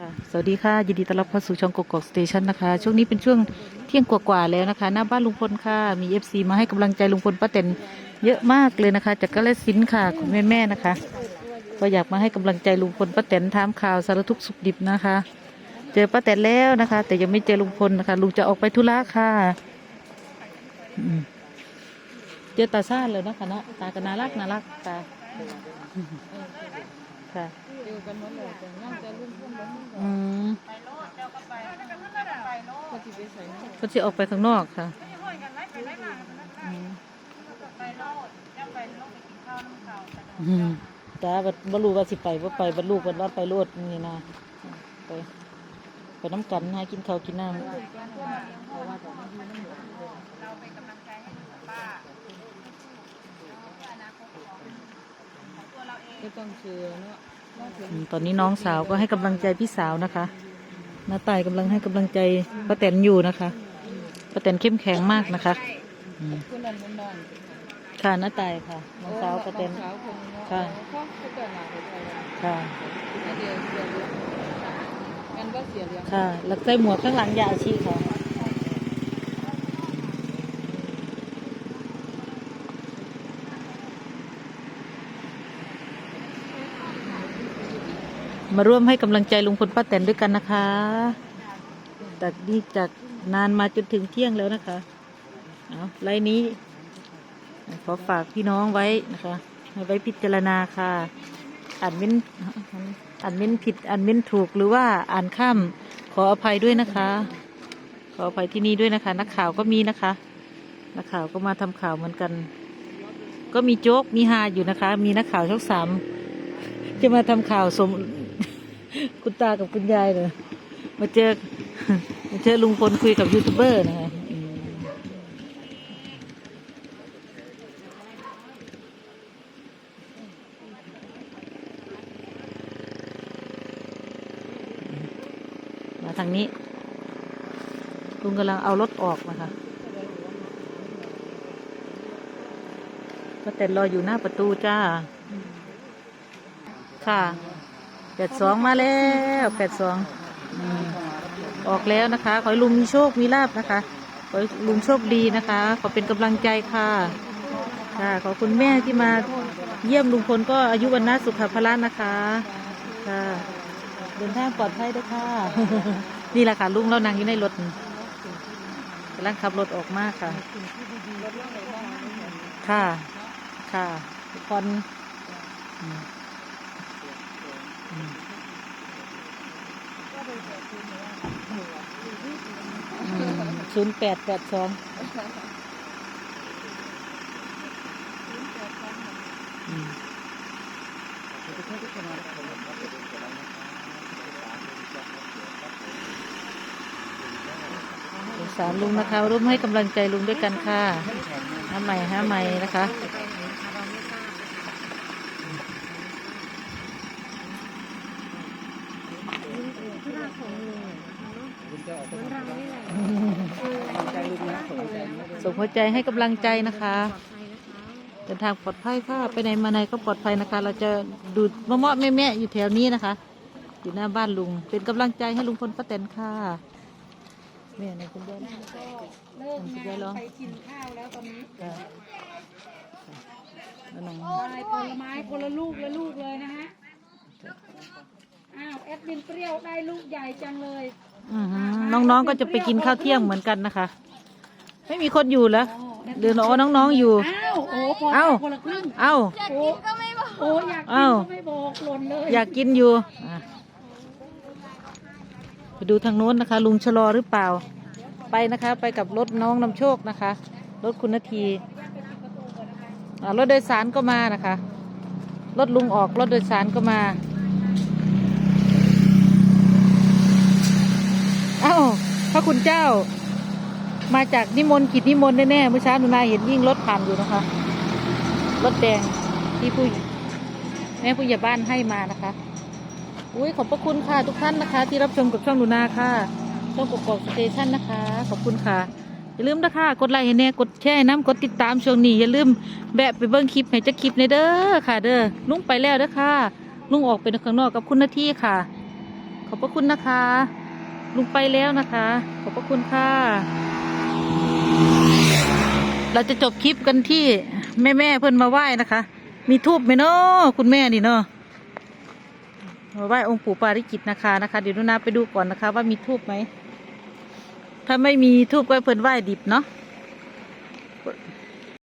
ค่ะสวัสดีค่ะ ยินดีต้อนรับเข้าสู่ช่องกกอกสเตชันนะคะ ช่วงนี้เป็นช่วงเที่ยงกว่าๆแล้วนะคะ หน้าบ้านลุงพลค่ะ มีเอฟซีมาให้กำลังใจลุงพลป้าแตนเยอะมากเลยนะคะ จากกาลสินธุ์ค่ะ คุณแม่ๆนะคะ ก็อยากมาให้กำลังใจลุงพลป้าแตนถามข่าวสารทุกข์สุขดิบนะคะ เจอป้าแตนแล้วนะคะ แต่ยังไม่เจอลุงพลนะคะ ลุงจะออกไปธุระค่ะอืมเจอตาซ่านเลยนะคะเนาะตาก็น่ารักน่ารักตา ค่ะเจอกันหมดเลยแต่นั่งแต่รุ่นพุ่นล้มอืมก็ที่ไปใส่เนาะก็จะออกไปข้างนอกค่ะอืมอืมจ้าบัดบรรลุว่าสิไปว่าไปบรรลุบัดว่าไปโลดนี่นะไปไปน้ำกันหากินข้าวกินน้ำ ก็ต้องเชื่อเนาะมาถึงอืมตอนนี้น้องสาวก็ให้กำลังใจพี่สาวนะคะน้าตายกำลังให้กำลังใจป้าแตนอยู่นะคะป้าแตนเข้มแข็งมากนะคะอืมคนนั้นมันนอนค่ะน้าตายค่ะน้องสาวป้าแตนสาวคนนี้เนาะค่ะพ่อเขาเกิดมาเป็นอะไรค่ะอันเดียวเสียเลี้ยงกันก็เสียเลี้ยงค่ะแล้วใส่หมวกข้างหลังยาอาชีค่ะ มาร่วมให้กำลังใจลุงพลป้าแตนด้วยกันนะคะแต่นี่จากนานมาจนถึงเที่ยงแล้วนะคะเอาไลน์นี้ ขอฝากพี่น้องไว้นะคะให้ไว้พิจารณาค่ะอ่านเม้นอ่านเม้นผิดอ่านเม้นถูกหรือว่าอ่านข้ามขออภัยด้วยนะคะ ขออภัยที่นี่ด้วยนะคะ นักข่าวก็มีนะคะ นักข่าวก็มาทำข่าวเหมือนกัน ก็มีโจ๊กมีฮาอยู่นะคะ มีนักข่าวช่องสามจะมาทำข่าวสม คุณตากับคุณยายเลยมาเจอมาเจอลุงพลคุยกับยูทูบเบอร์นะคะมาทางนี้ ลุงกำลังเอารถออกนะคะก็แต่รออยู่หน้าประตูจ้า ค่ะ ปดสองมาแล้วแปดสองออกแล้วนะคะ ขอให้ลุงมีโชค มีลาบนะคะ ขอให้ลุงโชคดีนะคะ ขอเป็นกำลังใจค่ะ ค่ะขอคุณแม่ที่มาเยี่ยมลุงพลก็อายุวันนะสุขภาระนะคะ ค่ะเดินทางปลอดภัยด้วยค่ะ นี่แหละค่ะลุงเรานั่งอยู่ในรถกำลังขับรถออกมากค่ะ ค่ะ ค่ะทุกคนอืมอืม ศูนย์แปดแปดสองสารลุงนะคะร่วมให้กำลังใจลุงด้วยกันค่ะห้าใหม่ห้าใหม่นะคะ ส่งหัวใจให้กำลังใจนะคะเดินทางปลอดภัยค่ะ ไปไหนมาไหนก็ปลอดภัยนะคะ เราจะดูดมะม่วงแม่ๆอยู่แถวนี้นะคะ อยู่หน้าบ้านลุง เป็นกำลังใจให้ลุงพลป้าแตนค่ะแม่ในคุณยายเลิกงานไปกินข้าวแล้วตอนนี้ค่ะแล้วน้องได้ผลไม้คนละลูกละลูกเลยนะฮะ อ้าวแอดมินเปรี้ยวได้ลูกใหญ่จังเลยอื้อหือน้องๆก็จะไปกินข้าวเที่ยงเหมือนกันนะคะ ไม่มีคนอยู่เหรอเดือนอ๋อน้องๆอยู่ อ้าวโอ้พอเอ้า คนละครึ่งเอ้าโอ้โอ้อยากกินเอ้า ก็ไม่บอกหล่นเลยอยากกินอยู่อะไปดูทางโน้นนะคะ ลุงชะลอหรือเปล่า ไปนะคะ ไปกับรถน้องนำโชคนะคะ รถคุณนาทีอ่ารถโดยสารก็มานะคะ รถลุงออกรถโดยสารก็มา เอ้าพระคุณเจ้า มาจากนิมนต์กิจนิมนต์แน่ๆเมื่อเช้าหนูนาเห็นยิ่งรถผ่านอยู่นะคะ รถแดงที่ผู้แม่ผู้ใหญ่บ้านให้มานะคะอุ้ยขอบพระคุณค่ะทุกท่านนะคะ ที่รับชมกับช่องหนูนาค่ะช่องกกอกสเตชันนะคะ ขอบคุณค่ะ อย่าลืมนะคะกดไลค์ให้แน่กดแชร์น้ำกดติดตามช่วงนี้อย่าลืมแบะไปเบิ้งคลิปให้จะคลิปในเด้อค่ะ เด้อลุงไปแล้วเด้อค่ะลุงออกไปข้างนอกกับคุณนาที่ค่ะ ขอบพระคุณนะคะ ลุงไปแล้วนะคะ ขอบพระคุณค่ะ เราจะจบคลิปกันที่แม่แม่เพิ่อนมาไหว้นะคะ มีทูบไหมเนาะคุณแม่นี่เนาะมาไหว้องค์ปู่ปาริจิตนะคะนะคะ เดี๋ยวนุนาไปดูก่อนนะคะ ว่ามีทูบไหม ถ้าไม่มีทูบก็เพิ่อนไหว้ดิบเนาะ